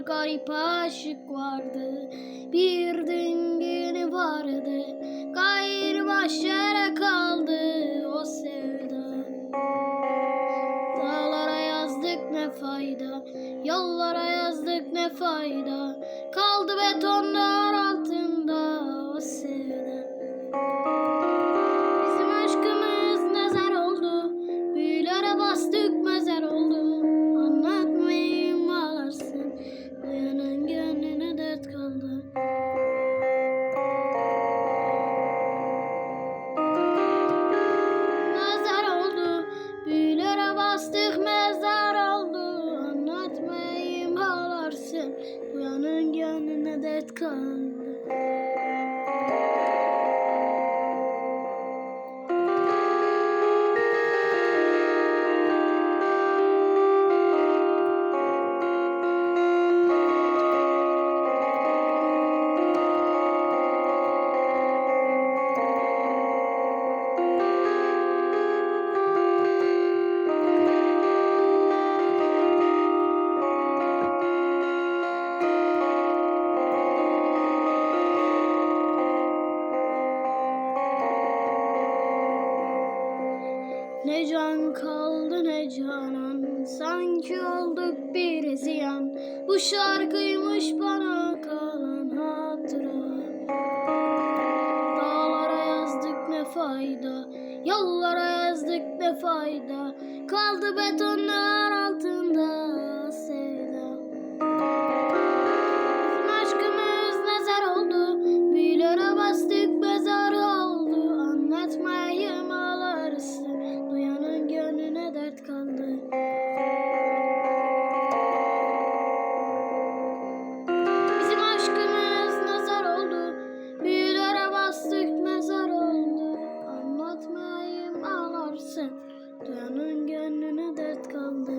Bir garip aşık vardı, bir dingini vardı. Gayrı başlara kaldı o sevda. Dağlara yazdık ne fayda, yollara yazdık ne fayda. Kaldı betonlar altında o sevda. Gönlüne dert. Ne can kaldı ne canan. Sanki olduk bir ziyan. Bu şarkıymış bana kalan hatıra. Dağlara yazdık ne fayda Yollara yazdık ne fayda. Kaldı betonlar altında Canın gönlüne dert kaldı.